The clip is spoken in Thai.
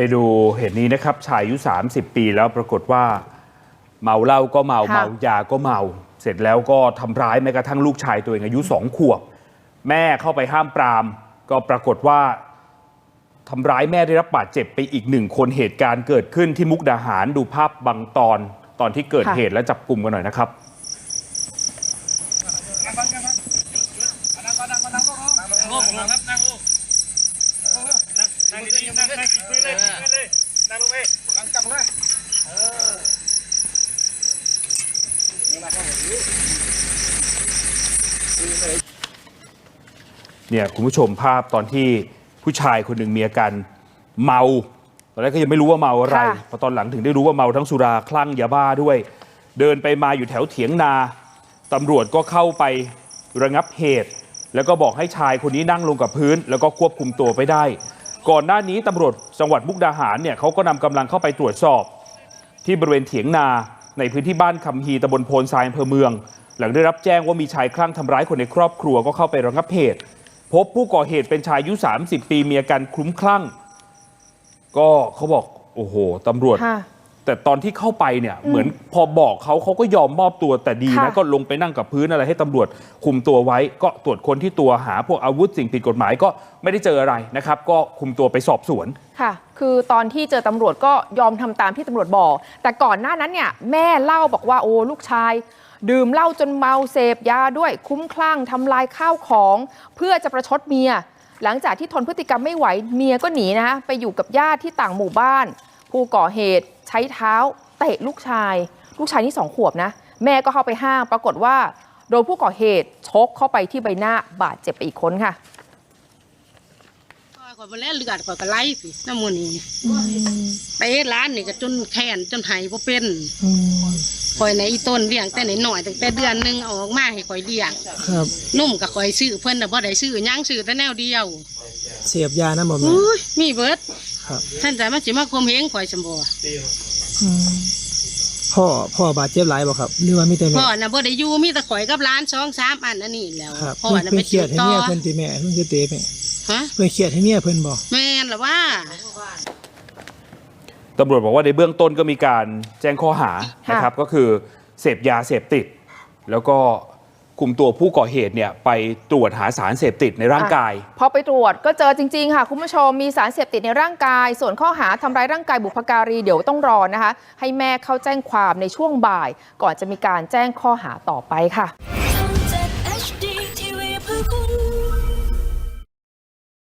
ไปดูเหตุนี้นะครับ ชายอายุ 30 ปีแล้วปรากฏว่า เมาเหล้าก็เมาค่ะ เมายาก็เมา เสร็จแล้วก็ทำร้ายแม้กระทั่งลูกชายตัวเองอายุสองขวบ แม่เข้าไปห้ามปราม ก็ปรากฏว่าทำร้ายแม่ได้รับบาดเจ็บไปอีกหนึ่งคนเหตุการณ์เกิดขึ้นที่มุกดาหารดูภาพบางตอนตอนที่เกิดค่ะ เหตุและจับกลุ่มกันหน่อยนะครับโอ้ผมลงครับนั่งลูกนั่งนั่งดีๆนั่งนั่งติดพื้นเลยติดพื้นเลยนั่งลงไปนั่งจับเลย เนี่ยคุณผู้ชมภาพตอนที่ผู้ชายคนหนึ่งมีอาการเมาตอนแรกก็ยังไม่รู้ว่าเมาอะไรค่ะพอตอนหลังถึงได้รู้ว่าเมาทั้งสุราคลั่งยาบ้าด้วย เดินไปมาอยู่แถวเถียงนาตำรวจก็เข้าไประงับเหตุ แล้วก็บอกให้ชายคนนี้นั่งลงกับพื้น แล้วก็ควบคุมตัวไปได้ ก่อนหน้านี้ตำรวจจังหวัดมุกดาหารเนี่ยเขาก็นำกำลังเข้าไปตรวจสอบ ที่บริเวณเถียงนาในพื้นที่บ้านคำฮีตำบลโพนทรายอำเภอเมือง หลังได้รับแจ้งว่ามีชายคลั่งทำร้ายคนในครอบครัวก็เข้าไประงับเหตุ พบผู้ก่อเหตุเป็นชายอายุ 30 ปีมีอาการคลุ้มคลั่ง ก็เขาบอก โอ้โหตำรวจ ค่ะ แต่ตอนที่เข้าไปเนี่ยเหมือนพอบอกเขาเขาก็ยอมมอบตัวแต่ดีนะ ค่ะ ก็ลงไปนั่งกับพื้นอะไรให้ตำรวจคุมตัวไว้ ก็ตรวจคนที่ตัวหาพวกอาวุธสิ่งผิดกฎหมายก็ไม่ได้เจออะไรนะครับ ก็คุมตัวไปสอบสวน ค่ะ คือตอนที่เจอตำรวจก็ยอมทำตามที่ตำรวจบอก แต่ก่อนหน้านั้นเนี่ยแม่เล่าบอกว่าโอ้ลูกชาย ดื่มเหล้าจนเมาเสพยาด้วยคุ้มคลั่งทำลายข้าวของ เพื่อจะประชดเมีย หลังจากที่ทนพฤติกรรมไม่ไหวเมียก็หนีนะคะไปอยู่กับญาติที่ต่างหมู่บ้าน ผู้ก่อเหตุใช้เท้าเตะลูกชาย ลูกชายนี่สองขวบนะ แม่ก็เข้าไปห้ามปรากฏว่า โดนผู้ก่อเหตุชกเข้าไปที่ใบหน้าบาดเจ็บไปอีกคนค่ะข่อยบ่แล้วเลือดข่อยก็ไหลสิน้ำมูนี่ไปเฮ็ดร้านนี่ก็จนแขนจนไหบ่เป็นข่อยในอีต้นเลี้ยงแต่ไหนหน่อยตั้งแต่เดือนหนึงเอาออกมาให้ข่อยเลี้ยงครับนุ่มกับข่อยซื้อเพิ่นน่ะบ่ได้ซื้อหยังซื้อแต่แนวเดียว เสียบยานะบ่แม่อุ้ยมีเบิด ครับท่านแต่มาสิมาคมเหงข่อยสมบ่อืมพ่อพ่อบาดเจ็บหลายบ่ครับหรือว่ามีแต่แม่พ่อน่ะบ่ได้อยู่มีแต่ข่อยกับร้านสองสามอันอันนี้แหล้วครับพ่อเพิ่นน่ะเพิ่ไปนเครีติยดดให้ต่อเมียเพิ่นติแม่เพิ่นคือเตะแม่ฮะเพิ่นเครียดให้เมียเพิ่นบ่แม่นล่ะว่า ตำรวจบอกว่าในเบื้องต้นก็มีการแจ้งข้อหาค่ะ นะครับก็คือเสพยาเสพติด แล้วก็ คุมตัวผู้ก่อเหตุเนี่ยไปตรวจหาสารเสพติดในร่างกาย พอไปตรวจก็เจอจริง ๆ ค่ะ คุณผู้ชมมีสารเสพติดในร่างกาย ส่วนข้อหาทำร้ายร่างกายบุพการีเดี๋ยวต้องรอนะคะ ให้แม่เข้าแจ้งความในช่วงบ่าย ก่อนจะมีการแจ้งข้อหาต่อไปค่ะ